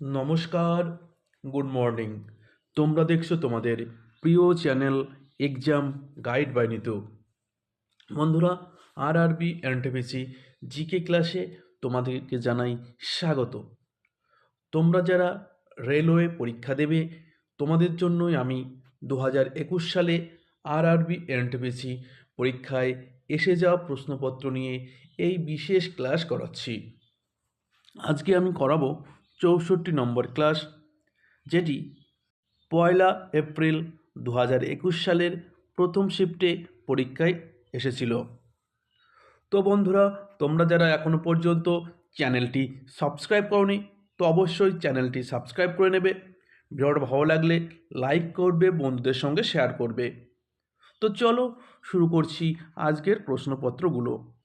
নমস্কার, good morning. তোমরা দেখছ তোমাদের প্রিয় channel exam guide by Nitu. বন্ধুরা আর আরবি এনটিপিসি জিকে ক্লাসে তোমাদেরকে জানাই স্বাগত। তোমরা যারা রেলওয়ে পরীক্ষা দেবে, তোমাদের জন্যই আমি দু হাজার একুশ সালে আর আরবি এনটিপিসি পরীক্ষায় এসে যাওয়া প্রশ্নপত্র নিয়ে এই বিশেষ ক্লাস করাচ্ছি। আজকে আমি করাবো চৌষট্টি নম্বর ক্লাস, যেটি পয়লা এপ্রিল দু হাজার একুশ সালের প্রথম শিফটে পরীক্ষায় এসেছিল। তো বন্ধুরা, তোমরা যারা এখনও পর্যন্ত চ্যানেলটি সাবস্ক্রাইব করনি, তো অবশ্যই চ্যানেলটি সাবস্ক্রাইব করে নেবে। ভিডিওটা ভালো লাগলে লাইক করবে, বন্ধুদের সঙ্গে শেয়ার করবে। তো চলো শুরু করছি আজকের প্রশ্নপত্রগুলো।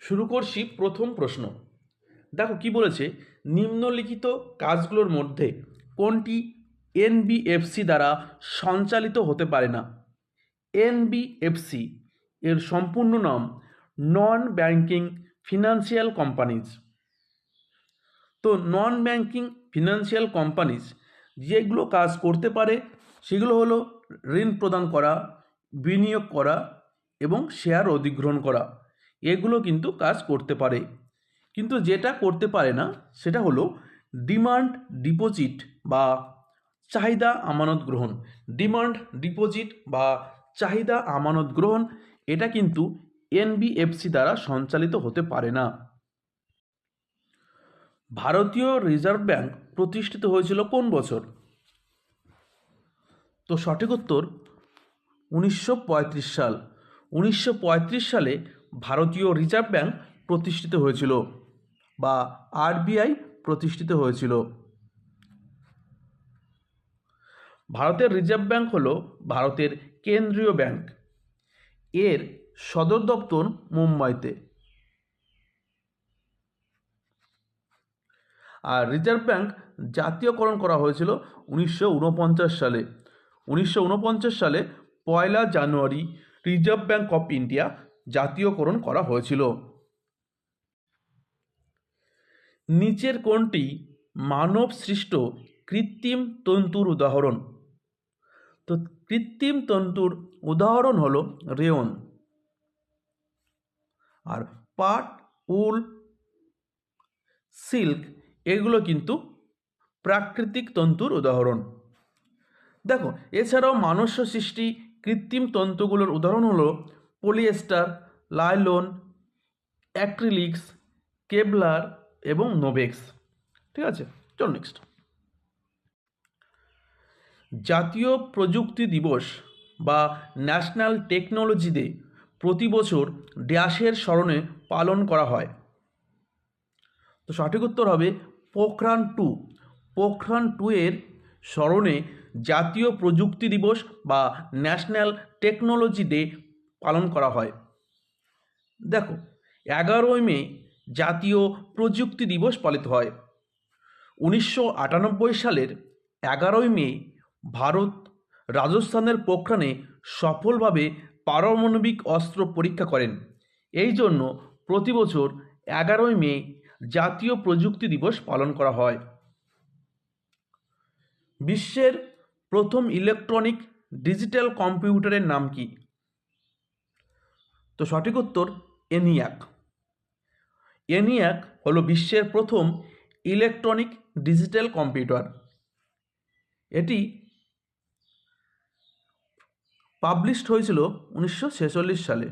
শুরু করছি প্রথম প্রশ্ন। দেখো কি বলেছে? নিম্নলিখিত কাজগুলোর মধ্যে কোনটি এনবিএফসি দ্বারা সঞ্চালিত হতে পারে না? এনবিএফসি এর সম্পূর্ণ নাম নন ব্যাংকিং ফিনান্সিয়াল কোম্পানিজ তো নন ব্যাংকিং ফিনান্সিয়াল কোম্পানিজ যেগুলো কাজ করতে পারে, সেগুলো হলো ঋণ প্রদান করা, বিনিয়োগ করা এবং শেয়ার অধিগ্রহণ করা। এগুলো কিন্তু কাজ করতে পারে। কিন্তু যেটা করতে পারে না, সেটা হলো ডিমান্ড ডিপোজিট বা চাহিদা আমানত গ্রহণ। ডিমান্ড ডিপোজিট বা চাহিদা আমানত গ্রহণ, এটা কিন্তু এনবিএফসি দ্বারা সঞ্চালিত হতে পারে না। ভারতীয় রিজার্ভ ব্যাংক প্রতিষ্ঠিত হয়েছিল কোন বছর? তো সঠিক উত্তর উনিশশো পঁয়ত্রিশ সাল। উনিশশো পঁয়ত্রিশ সালে ভারতীয় রিজার্ভ ব্যাংক প্রতিষ্ঠিত হয়েছিল বা আরবিআই প্রতিষ্ঠিত হয়েছিল। ভারতের রিজার্ভ ব্যাংক হলো ভারতের কেন্দ্রীয় ব্যাংক। এর সদর দপ্তর মুম্বাইতে। আর রিজার্ভ ব্যাংক জাতীয়করণ করা হয়েছিল উনিশশো ঊনপঞ্চাশ সালে। উনিশশো ঊনপঞ্চাশ সালে পয়লা জানুয়ারি রিজার্ভ ব্যাংক অফ ইন্ডিয়া জাতীয়করণ করা হয়েছিল। নিচের কোনটি মানব সৃষ্ট কৃত্রিম তন্তুর উদাহরণ। তো কৃত্রিম তন্তুর উদাহরণ হলো রেয়ন আর পাট, উল, সিল্ক এগুলো কিন্তু প্রাকৃতিক তন্তুর উদাহরণ। দেখো, এছাড়াও মানুষ সৃষ্টি কৃত্রিম তন্তুগুলোর উদাহরণ হলো পলিয়েস্টার লাইলন অ্যাক্রিলিক্স কেবলার এবং নোভেক্স ঠিক আছে? চল নেক্সট জাতীয় প্রযুক্তি দিবস বা ন্যাশনাল টেকনোলজি ডে প্রতি বছর ড্যাশের স্মরণে পালন করা হয়। তো সঠিক উত্তর হবে পোখরান টু। পোখরান টু এর স্মরণে জাতীয় প্রযুক্তি দিবস বা ন্যাশনাল টেকনোলজি ডে পালন করা হয়। দেখো, এগারোই মে জাতীয় প্রযুক্তি দিবস পালিত হয়। উনিশশো আটানব্বই সালের এগারোই মে ভারত রাজস্থানের পোখরানে সফলভাবে পারমাণবিক অস্ত্র পরীক্ষা করেন। এই জন্য প্রতি বছর এগারোই মে জাতীয় প্রযুক্তি দিবস পালন করা হয়। বিশ্বের প্রথম ইলেকট্রনিক ডিজিটাল কম্পিউটারের নাম কি? তো সঠিক উত্তর, এনিয়াক। এনিয়াক হলো বিশ্বের প্রথম ইলেকট্রনিক ডিজিটাল কম্পিউটার। এটি পাবলিশড হয়েছিল উনিশশো ছেচল্লিশ সালে।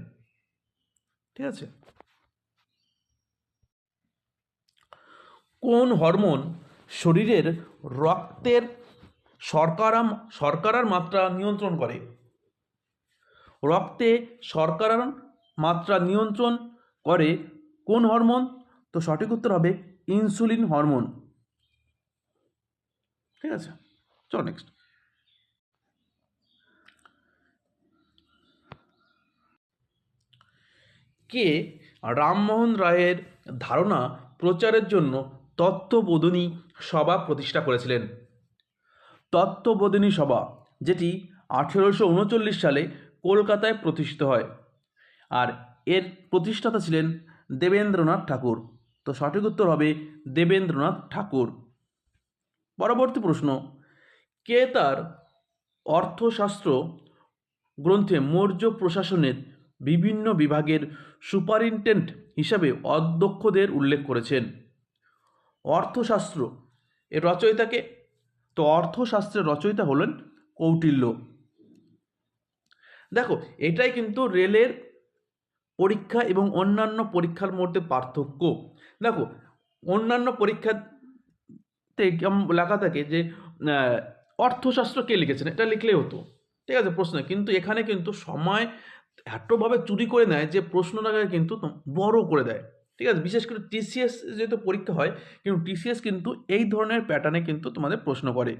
ঠিক আছে? কোন হরমোন শরীরের রক্তের শর্করা শর্করার মাত্রা নিয়ন্ত্রণ করে? রক্তে শর্করার মাত্রা নিয়ন্ত্রণ করে কোন হরমোন? তো সঠিক উত্তর হবে ইনসুলিন হরমোন। ঠিক আছে? চল নেক্সট কে রামমোহন রায়ের ধারণা প্রচারের জন্য তত্ত্ববোধনী সভা প্রতিষ্ঠা করেছিলেন? তত্ত্ববোধিনী সভা, যেটি আঠেরোশো উনচল্লিশ সালে কলকাতায় প্রতিষ্ঠিত হয়। আর এর প্রতিষ্ঠাতা ছিলেন দেবেন্দ্রনাথ ঠাকুর। তো সঠিক উত্তর হবে দেবেন্দ্রনাথ ঠাকুর। পরবর্তী প্রশ্ন, কে তার অর্থশাস্ত্র গ্রন্থে মৌর্য প্রশাসনের বিভিন্ন বিভাগের সুপারিনটেন্ডেন্ট হিসাবে অধ্যক্ষদের উল্লেখ করেছেন? অর্থশাস্ত্র, এর রচয়িতাকে তো অর্থশাস্ত্রের রচয়িতা হলেন কৌটিল্য। দেখো, এটাই কিন্তু রেলের পরীক্ষা এবং অন্যান্য পরীক্ষার মধ্যে পার্থক্য। দেখো, অন্যান্য পরীক্ষাতে লেখা থাকে যে অর্থশাস্ত্র কে লিখেছেন? এটা লিখলেই হতো। ঠিক আছে, প্রশ্ন। কিন্তু এখানে কিন্তু সময় এতভাবে চুরি করে নেয় যে প্রশ্নটাকে কিন্তু বড় করে দেয়। ঠিক আছে, বিশেষ করে টিসিএস যেহেতু পরীক্ষা হয়, কিন্তু টিসিএস কিন্তু এই ধরনের প্যাটার্নে কিন্তু তোমাদের প্রশ্ন করে।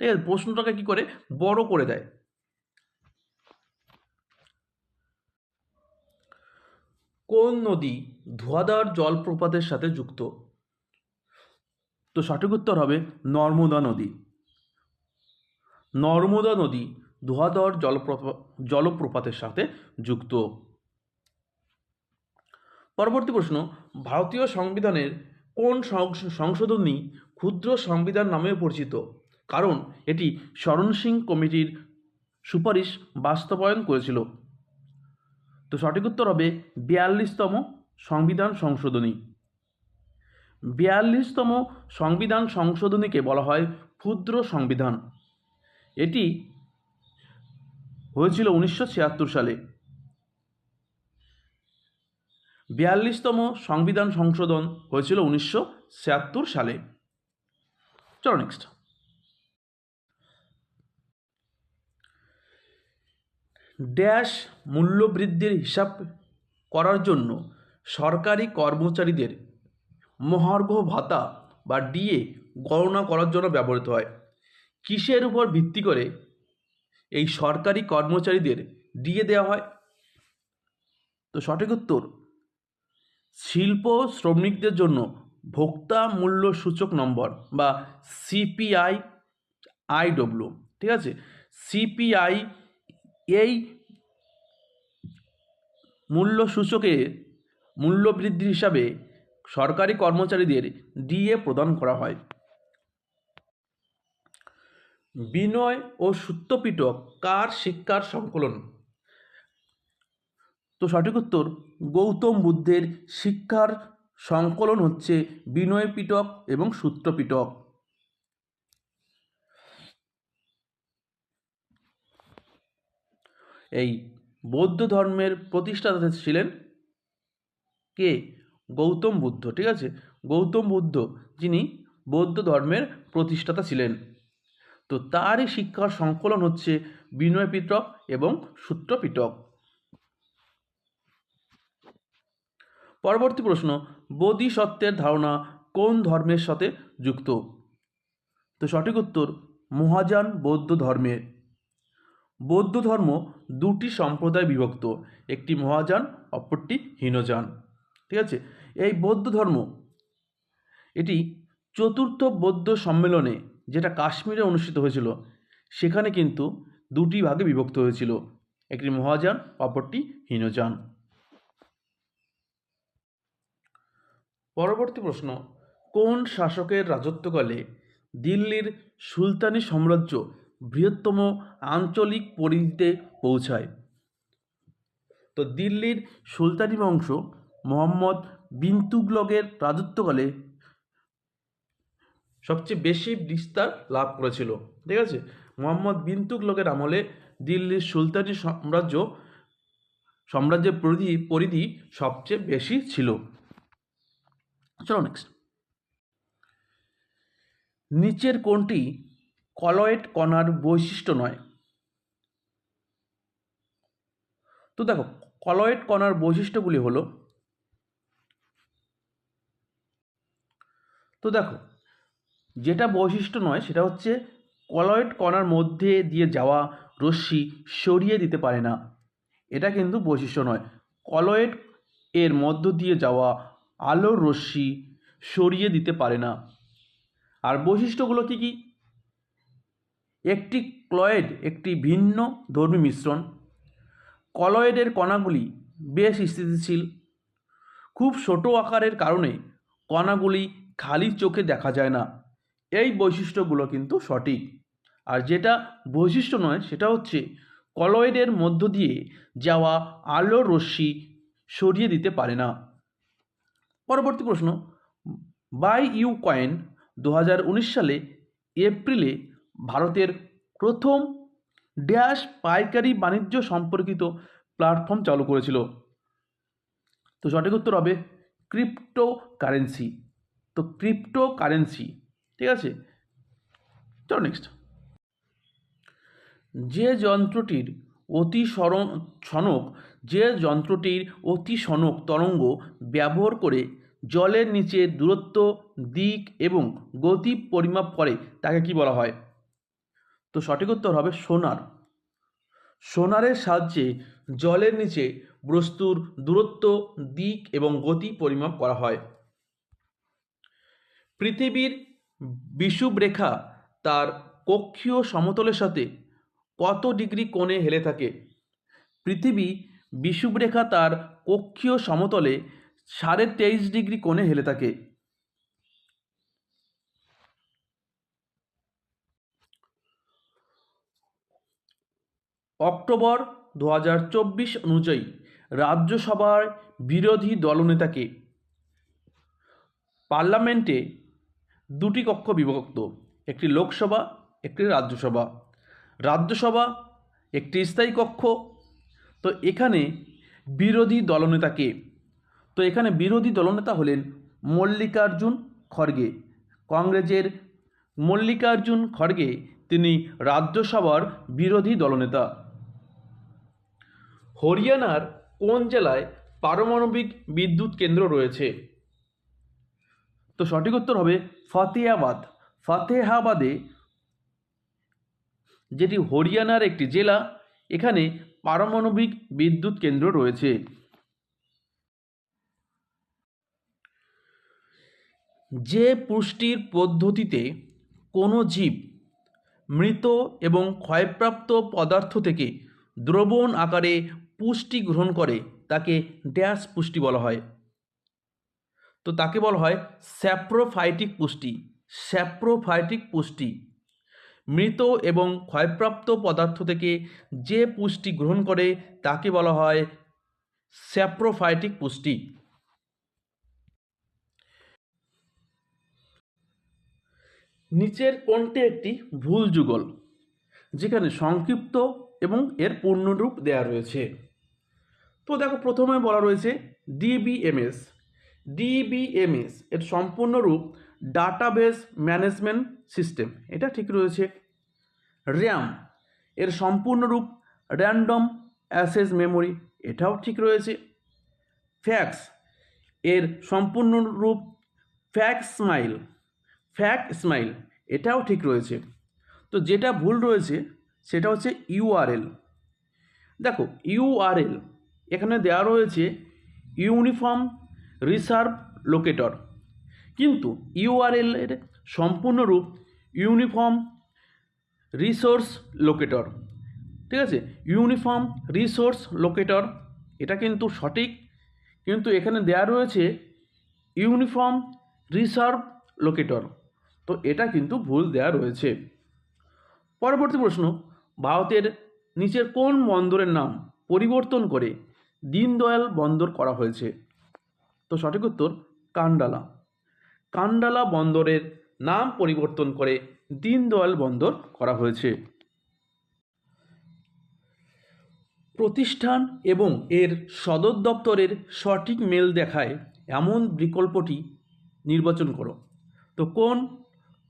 ঠিক আছে, প্রশ্নটাকে কি করে? বড় করে দেয়। কোন নদী ধোয়াদার জলপ্রপাতের সাথে যুক্ত? তো সঠিক উত্তর হবে নর্মদা নদী। নর্মদা নদী ধোয়াধর জলপ্রপা, জলপ্রপাতের সাথে যুক্ত। পরবর্তী প্রশ্ন, ভারতীয় সংবিধানের কোন সংশ- সংশোধনী ক্ষুদ্র সংবিধান নামেও পরিচিত? কারণ এটি শরণ সিং কমিটির সুপারিশ বাস্তবায়ন করেছিল। তো সঠিক উত্তর হবে বিয়াল্লিশতম সংবিধান সংশোধনী। বিয়াল্লিশতম সংবিধান সংশোধনীকে বলা হয় ক্ষুদ্র সংবিধান। এটি হয়েছিল উনিশশো ছিয়াত্তর সালে। বিয়াল্লিশতম সংবিধান সংশোধন হয়েছিল উনিশশো ছিয়াত্তর সালে। চলো নেক্সট ড্যাশ মূল্যবৃদ্ধির হিসাব করার জন্য সরকারি কর্মচারীদের মহার্ঘ ভাতা বা ডিএ গণনা করার জন্য ব্যবহৃত হয়। কিসের উপর ভিত্তি করে এই সরকারি কর্মচারীদের ডিএ দেওয়া হয়? তো সঠিক উত্তর, শিল্প শ্রমিকদের জন্য ভোক্তা মূল্য সূচক নম্বর বা সিপিআই আইডব্লিউ, ঠিক আছে? সিপিআই এই মূল্য সূচকে মূল্য বৃদ্ধি হিসাবে সরকারি কর্মচারীদের ডিএ প্রদান করা হয়। বিনয় ও সূত্রপিটক কার শিক্ষার সংকলন? তো সঠিক উত্তর, গৌতম বুদ্ধের শিক্ষার সংকলন হচ্ছে বিনয় পিটক এবং সূত্রপিটক। এই বৌদ্ধ ধর্মের প্রতিষ্ঠাতা ছিলেন কে? গৌতম বুদ্ধ, ঠিক আছে? গৌতম বুদ্ধ যিনি বৌদ্ধ ধর্মের প্রতিষ্ঠাতা ছিলেন। তো তারই শিক্ষার সংকলন হচ্ছে বিনয় পিটক এবং সূত্র পিটক পরবর্তী প্রশ্ন, বোধিসত্ত্বের ধারণা কোন ধর্মের সাথে যুক্ত? তো সঠিক উত্তর, মহাযান বৌদ্ধ ধর্মের বৌদ্ধ ধর্ম দুটি সম্প্রদায় বিভক্ত। একটি মহাযান, অপরটি হীনযান। ঠিক আছে? এই বৌদ্ধ ধর্ম, এটি চতুর্থ বৌদ্ধ সম্মেলনে যেটা কাশ্মীরে অনুষ্ঠিত হয়েছিল, সেখানে কিন্তু দুটি ভাগে বিভক্ত হয়েছিল। একটি মহাযান, অপরটি হীনযান। পরবর্তী প্রশ্ন, কোন শাসকের রাজত্বকালে দিল্লির সুলতানি সাম্রাজ্য বৃহত্তম আঞ্চলিক পরিধিতে পৌঁছায়। তো দিল্লির সুলতানি বংশ মোহাম্মদ বিন তুগলকের রাজত্বকালে সবচেয়ে বেশি বিস্তার লাভ করেছিল। ঠিক আছে? মোহাম্মদ বিন তুগলকের আমলে দিল্লির সুলতানি সাম্রাজ্য, সাম্রাজ্যের পরিধি পরিধি সবচেয়ে বেশি ছিল। চলো নেক্সট নিচের কোনটি কলয়েড কণার বৈশিষ্ট্য নয়। তো দেখো, কলয়েড কণার বৈশিষ্ট্যগুলি হলো, তো দেখো, যেটা বৈশিষ্ট্য নয় সেটা হচ্ছে কলয়েড কণার মধ্যে দিয়ে যাওয়া রশ্মি সরিয়ে দিতে পারে না। এটা কিন্তু বৈশিষ্ট্য নয়। কলয়েড এর মধ্য দিয়ে যাওয়া আলোর রশ্মি সরিয়ে দিতে পারে না। আর বৈশিষ্ট্যগুলো কী কী? একটি ক্লয়েড, একটি ভিন্ন ধর্মী মিশ্রণ। কলয়েডের কণাগুলি বেশ স্থিতিশীল। খুব ছোট আকারের কারণে কণাগুলি খালি চোখে দেখা যায় না। এই বৈশিষ্ট্যগুলো কিন্তু সঠিক। আর যেটা বৈশিষ্ট্য নয়, সেটা হচ্ছে কলয়েডের মধ্য দিয়ে যাওয়া আলোর রশ্মি সরিয়ে দিতে পারে না। পরবর্তী প্রশ্ন, বাই ইউ কয়েন দু হাজার উনিশ সালে এপ্রিলে ভারতের প্রথম ড্যাশ পাইকারি বাণিজ্য সম্পর্কিত প্ল্যাটফর্ম চালু করেছিল। তো সঠিক উত্তর হবে ক্রিপ্টো কারেন্সি তো ক্রিপ্টো কারেন্সি ঠিক আছে? চলো নেক্সট যে যন্ত্রটির অতি সরণ সনক, যে যন্ত্রটির অতি সনক তরঙ্গ ব্যবহার করে জলের নিচে দূরত্ব, দিক এবং গতি পরিমাপ করে, তাকে কি বলা হয়? তো সঠিক উত্তর হবে সোনার। সোনারের সাহায্যে জলের নিচে বস্তুর দূরত্ব, দিক এবং গতি পরিমাপ করা হয়। পৃথিবীর বিষুব রেখা তার কক্ষীয় সমতলের সাথে কত ডিগ্রি কোণে হেলে থাকে? পৃথিবী বিষুবরেখা তার কক্ষীয় সমতলে সাড়ে তেইশ ডিগ্রি কোণে হেলে থাকে। অক্টোবর দু হাজার চব্বিশ অনুযায়ী রাজ্যসভার বিরোধী দলনেতাকে পার্লামেন্টে দুটি কক্ষ বিভক্ত, একটি লোকসভা, একটি রাজ্যসভা। রাজ্যসভা একটি স্থায়ী কক্ষ। তো এখানে বিরোধী দলনেতাকে, তো এখানে বিরোধী দলনেতা হলেন মল্লিকার্জুন খড়গে। কংগ্রেসের মল্লিকার্জুন খড়গে, তিনি রাজ্যসভার বিরোধী দলনেতা। হরিয়ানার কোন জেলায় পারমাণবিক বিদ্যুৎ কেন্দ্র রয়েছে? তো সঠিক উত্তর হবে ফতেহাবাদ। ফতেহাবাদে যেটি হরিয়ানার একটি জেলা, এখানে পারমাণবিক বিদ্যুৎ কেন্দ্র রয়েছে। যে পুষ্টির পদ্ধতিতে কোনো জীব মৃত এবং ক্ষয়প্রাপ্ত পদার্থ থেকে দ্রবণ আকারে পুষ্টি গ্রহণ করে, তাকে ড্যাশ পুষ্টি বলা হয়। তো তাকে বলা হয় স্যাপ্রোফাইটিক পুষ্টি স্যাপ্রোফাইটিক পুষ্টি। মৃত এবং ক্ষয়প্রাপ্ত পদার্থ থেকে যে পুষ্টি গ্রহণ করে, তাকে বলা হয় স্যাপ্রোফাইটিক পুষ্টি। নিচের কোনটি একটি ভুল যুগল, যেখানে সংক্ষিপ্ত এবং এর পূর্ণরূপ দেয়া রয়েছে। তো দেখো প্রথমে বলা রয়েছে ডিবিএমএস ডিবিএমএস এর সম্পূর্ণ রূপ ডাটাবেস ম্যানেজমেন্ট সিস্টেম এটা ঠিক রয়েছে। র্যাম এর সম্পূর্ণ রূপ র্যান্ডম অ্যাসেস মেমোরি এটাও ঠিক রয়েছে। ফ্যাক্স এর সম্পূর্ণ রূপ ফ্যাক্স স্মাইল ফ্যাক স্মাইল এটাও ঠিক রয়েছে। তো যেটা ভুল রয়েছে, সেটা হচ্ছে ইউআরএল দেখো ইউআরএল এখানে দেওয়া রয়েছে ইউনিফর্ম রিসার্ভ লোকেটর। কিন্তু ইউআরএল এর সম্পূর্ণ রূপ ইউনিফর্ম রিসোর্স লোকেটর। ঠিক আছে? ইউনিফর্ম রিসোর্স লোকেটর, এটা কিন্তু সঠিক। কিন্তু এখানে দেয়া রয়েছে ইউনিফর্ম রিসার্ভ লোকেটর। তো এটা কিন্তু ভুল দেয়া রয়েছে। পরবর্তী প্রশ্ন, ভারতের নিচের কোন বন্দরের নাম পরিবর্তন করে দীনদয়াল বন্দর করা হয়েছে। তো সঠিক উত্তর, কান্ডালা। কান্ডালা বন্দরের নাম পরিবর্তন করে দীনদয়াল বন্দর করা হয়েছে। প্রতিষ্ঠান এবং এর সদর দপ্তরের সঠিক মেল দেখায় এমন বিকল্পটি নির্বাচন করো। তো কোন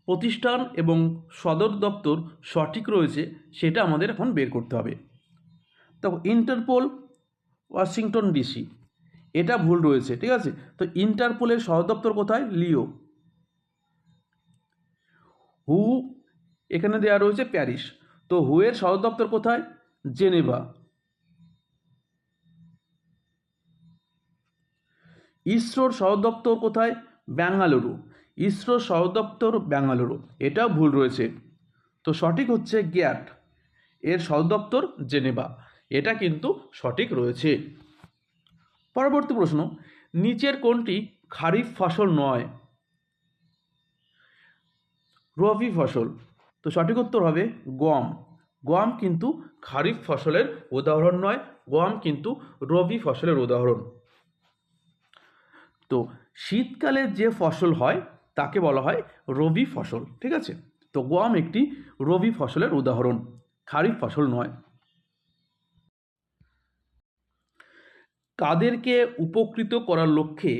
প্রতিষ্ঠান এবং সদর দপ্তর সঠিক রয়েছে সেটা আমাদের এখন বের করতে হবে। তো ইন্টারপোল ওয়াশিংটন ডিসি। এটা ভুল রয়েছে, ঠিক আছে? তো ইন্টারপোলের সদর দপ্তর কোথায়? লিও। হু, এখানে দেওয়া রয়েছে প্যারিস। তো হুয়ের সদর দপ্তর কোথায়? জেনেভা। ইসরোর সদর দপ্তর কোথায়? ব্যাঙ্গালুরু। ইসরোর সদর দপ্তর বেঙ্গালুরু এটাও ভুল রয়েছে। তো সঠিক হচ্ছে গ্যাট। এর সদর দপ্তর জেনেভা। এটা কিন্তু সঠিক রয়েছে। পরবর্তী প্রশ্ন, নিচের কোনটি খারিফ ফসল নয়? রবি ফসল। তো সঠিক উত্তর হবে গম। গম কিন্তু খারিফ ফসলের উদাহরণ নয়, গম কিন্তু রবি ফসলের উদাহরণ। তো শীতকালে যে ফসল হয়, তাকে বলা হয় রবি ফসল, ঠিক আছে? তো গম একটি রবি ফসলের উদাহরণ, খারিফ ফসল নয়। কাদেরকে উপকৃত করার লক্ষ্যে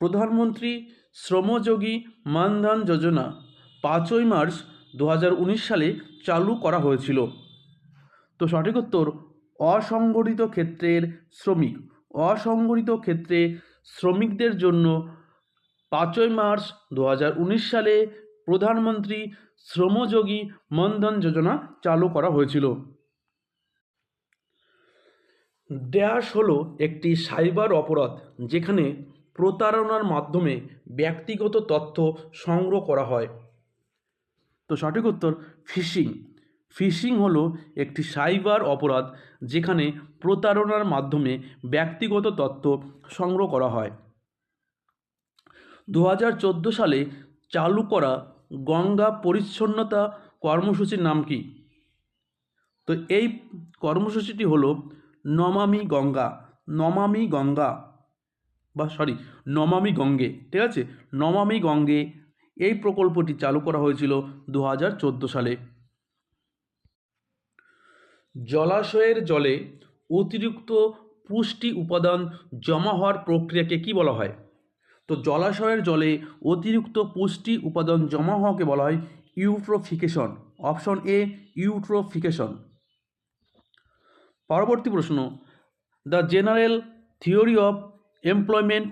প্রধানমন্ত্রী শ্রমযোগী মানধন যোজনা পাঁচই মার্চ দু হাজার উনিশ সালে চালু করা হয়েছিল। তো সঠিক উত্তর, অসংগঠিত ক্ষেত্রের শ্রমিক। অসংগঠিত ক্ষেত্রে শ্রমিকদের জন্য পাঁচই মার্চ দু হাজার উনিশ সালে প্রধানমন্ত্রী শ্রমযোগী মনধন যোজনা চালু করা হয়েছিল। ড্যাশ হলো একটি সাইবার অপরাধ যেখানে প্রতারণার মাধ্যমে ব্যক্তিগত তথ্য সংগ্রহ করা হয়। তো সঠিক উত্তর, ফিশিং। ফিশিং হলো একটি সাইবার অপরাধ যেখানে প্রতারণার মাধ্যমে ব্যক্তিগত তথ্য সংগ্রহ করা হয়। দু হাজার চোদ্দ সালে চালু করা গঙ্গা পরিচ্ছন্নতা কর্মসূচির নাম কি? তো এই কর্মসূচিটি হলো নমামি গঙ্গা নমামি গঙ্গা বা সরি নমামি গঙ্গে, ঠিক আছে? নমামি গঙ্গে এই প্রকল্পটি চালু করা হয়েছিল দু হাজার চোদ্দ সালে। জলাশয়ের জলে অতিরিক্ত পুষ্টি উপাদান জমা হওয়ার প্রক্রিয়াকে কি বলা হয়? তো জলাশয়ের জলে অতিরিক্ত পুষ্টি উপাদান জমা হওয়াকে বলা হয় ইউট্রোফিকেশন, অপশন এ ইউট্রোফিকেশন। পরবর্তী প্রশ্ন the general theory of employment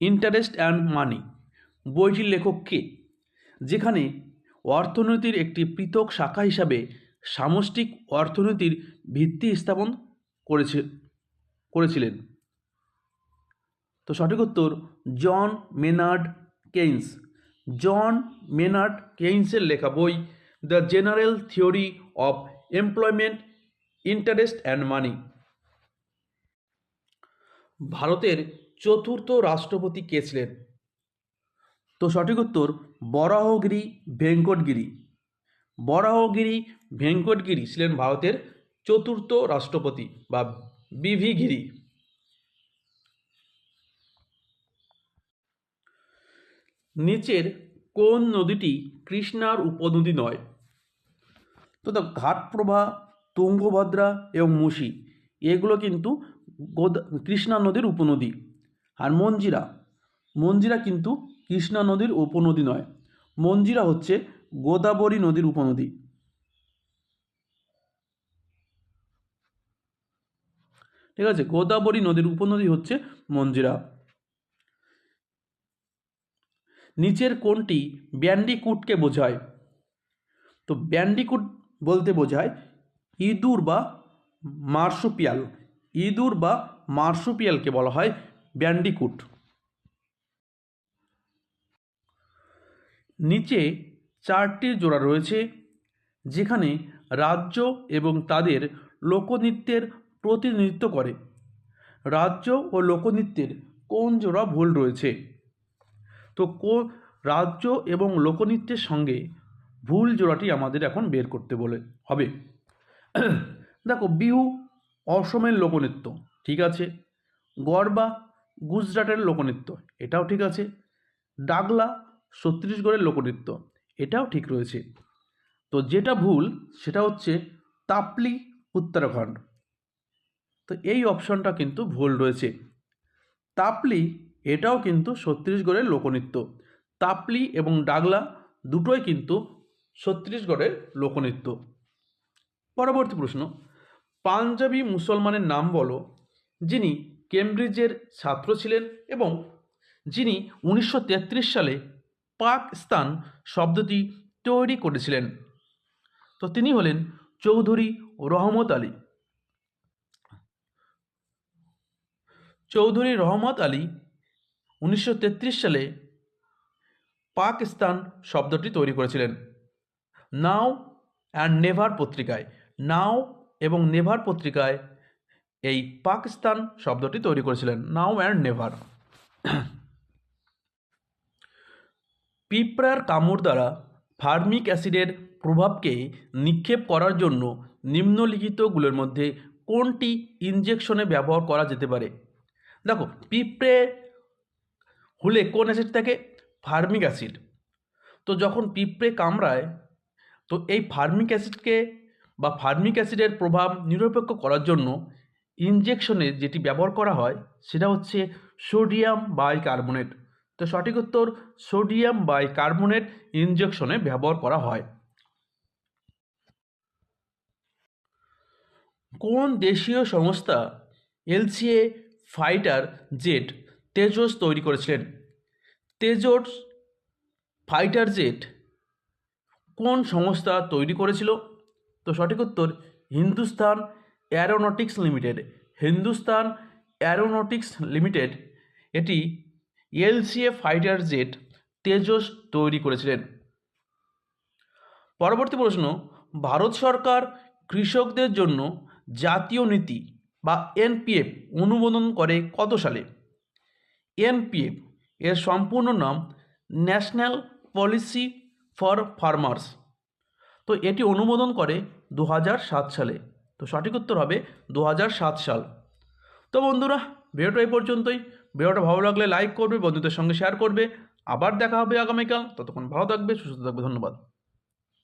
interest and money বইটির লেখক কে? যেখানে অর্থনীতির একটি পৃথক শাখা হিসাবে সামষ্টিক অর্থনীতির ভিত্তি স্থাপন করেছে, করেছিলেন। তো সঠিক উত্তর, John Maynard Keynes. John Maynard কেইন্সের লেখা বই the general theory of employment interest and money ভারতের চতুর্থ রাষ্ট্রপতি কে ছিলেন? তো সঠিক উত্তর, বরাহগিরি ভেঙ্কটগিরি। বরাহগিরি ভেঙ্কটগিরি ছিলেন ভারতের চতুর্থ রাষ্ট্রপতি বা বিভি গিরি নিচের কোন নদীটি কৃষ্ণার উপনদী নয়? তো ঘাটপ্রভা তুঙ্গভদ্রা এবং মুসি এগুলো কিন্তু গোদা, কৃষ্ণা নদীর উপনদী। আর মঞ্জিরা মঞ্জিরা কিন্তু কৃষ্ণা নদীর উপনদী নয়। মঞ্জিরা হচ্ছে গোদাবরী নদীর উপনদী। ঠিক আছে, গোদাবরী নদীর উপনদী হচ্ছে মঞ্জিরা। নিচের কোনটি ব্যান্ডিকুটকে বোঝায়। তো ব্যান্ডিকুট বলতে বোঝায় ইঁদুর বা মার্সুপিয়াল। ইঁদুর বা মার্সুপিয়ালকে বলা হয় ব্যান্ডিকুট। নিচে চারটি জোড়া রয়েছে, যেখানে রাজ্য এবং তাদের লোকনৃত্যের প্রতিনিধিত্ব করে। রাজ্য ও লোকনৃত্যের কোন জোড়া ভুল রয়েছে? তো কো, রাজ্য এবং লোকনৃত্যের সঙ্গে ভুল জোড়াটি আমাদের এখন বের করতে বলে, হবে। দেখো, বিহু অসমের লোকনৃত্য, ঠিক আছে? গরবা গুজরাটের লোকনৃত্য, এটাও ঠিক আছে? ডাগলা ছত্তিশগড়ের লোকনৃত্য, এটাও ঠিক রয়েছে। তো যেটা ভুল, সেটা হচ্ছে তাপলি উত্তরাখণ্ড। তো এই অপশনটা কিন্তু ভুল রয়েছে। তাপলি, এটাও কিন্তু ছত্তিশগড়ের লোকনৃত্য। তাপলি এবং ডাগলা দুটোই কিন্তু ছত্তিশগড়ের লোকনৃত্য। পরবর্তী প্রশ্ন। পাঞ্জাবি মুসলমানের নাম বলো, যিনি কেমব্রিজের ছাত্র ছিলেন এবং যিনি উনিশশো তেত্রিশ সালে পাকিস্তান শব্দটি তৈরি করেছিলেন। তো তিনি হলেন চৌধুরী রহমত আলী। চৌধুরী রহমত আলী উনিশশো তেত্রিশ সালে পাকিস্তান শব্দটি তৈরি করেছিলেন। নাও অ্যান্ড নেভার পত্রিকায়। নাও এবং নেভার পত্রিকায় এই পাকিস্তান শব্দটি তৈরি করেছিলেন। Now and never. পিঁপড়ার কামড় দ্বারা ফার্মিক অ্যাসিডের প্রভাবকে নিক্ষেপ করার জন্য নিম্নলিখিতগুলোর মধ্যে কোনটি ইনজেকশনে ব্যবহার করা যেতে পারে? দেখো, পিঁপড়ে হলে কোন অ্যাসিড থাকে? Formic acid. তো যখন পিঁপড়ে কামড়ায়, তো এই ফার্মিক অ্যাসিডকে বা ফার্মিক অ্যাসিডের প্রভাব নিরপেক্ষ করার জন্য ইনজেকশনে যেটি ব্যবহার করা হয়, সেটা হচ্ছে সোডিয়াম বাইকার্বনেট। তো সঠিক উত্তর, সোডিয়াম বাইকার্বনেট ইনজেকশনে ব্যবহার করা হয়। কোন দেশীয় সংস্থা এলসিএ ফাইটার জেট, তেজস তৈরি করেছিলেন? তেজস ফাইটার জেট কোন সংস্থা তৈরি করেছিল? তো সঠিক উত্তর, Hindustan aeronautics limited. Hindustan aeronautics limited, এটি এলসিএ ফাইটার জেট তেজস তৈরি করেছিলেন। পরবর্তী প্রশ্ন, ভারত সরকার কৃষকদের জন্য জাতীয় নীতি বা এনপিএফ অনুমোদন করে কত সালে? এনপিএফ, এর সম্পূর্ণ নাম ন্যাশনাল পলিসি ফর ফার্মার্স। তো এটি অনুমোদন করে দু সালে। তো সঠিক উত্তর হবে দু সাল। তো বন্ধুরা, ভিডিওটা এই পর্যন্তই। ভিডিওটা ভালো লাগলে লাইক করবে, বন্ধুদের সঙ্গে শেয়ার করবে। আবার দেখা হবে আগামীকাল। ততক্ষণ ভালো থাকবে, সুস্থ থাকবে। ধন্যবাদ।